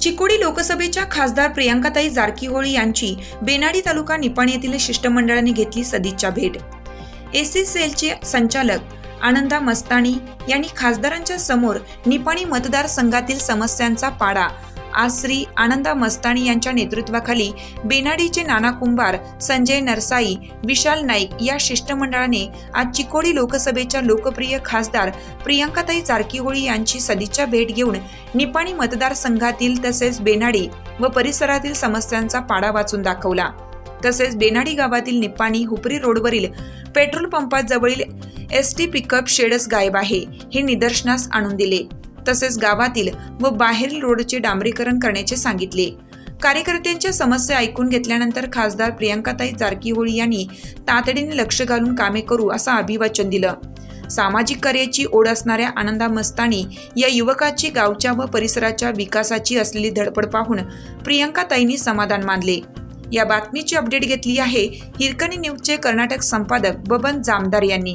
चिकोडी लोकसभेच्या खासदार प्रियांकाताई जारकीहोळी यांची बेनाडी तालुका निपाणी येथील शिष्टमंडळाने घेतली सदिच्छा भेट. एसी सेलचे संचालक आनंदा मस्तानी यांनी खासदारांच्या समोर निपाणी मतदारसंघातील समस्यांचा पाडा. आज श्री आनंदा मस्तानी यांच्या नेतृत्वाखाली बेनाडीचे नाना कुंभार संजय नरसाई विशाल नाईक या शिष्टमंडळाने आज चिकोडी लोकसभेच्या लोकप्रिय खासदार प्रियांकाताई चारकीहोळी यांची सदिच्छा भेट घेऊन निपाणी मतदारसंघातील तसेच बेनाडी व परिसरातील समस्यांचा पाडा वाचून दाखवला. तसेच बेनाडी गावातील निपाणी हुपरी रोडवरील पेट्रोल पंपाजवळील एस टी पिकअप शेडच गायब आहे हे निदर्शनास आणून दिले. तसेच गावातील व बाहेरील रोडचे डांबरीकरण करण्याचे सांगितले. कार्यकर्त्यांच्या समस्या ऐकून घेतल्यानंतर खासदार प्रियंकाताई जारकीहोळी यांनी तातडीने लक्ष घालून कामे करू असं अभिवाचन दिलं. सामाजिक कार्याची ओढ असणाऱ्या आनंदा मस्तानी या युवकाची गावच्या व परिसराच्या विकासाची असलेली धडपड पाहून प्रियंकाताईंनी समाधान मानले. या बातमीची अपडेट घेतली आहे हिरकणी न्यूजचे कर्नाटक संपादक बबन जामदार यांनी.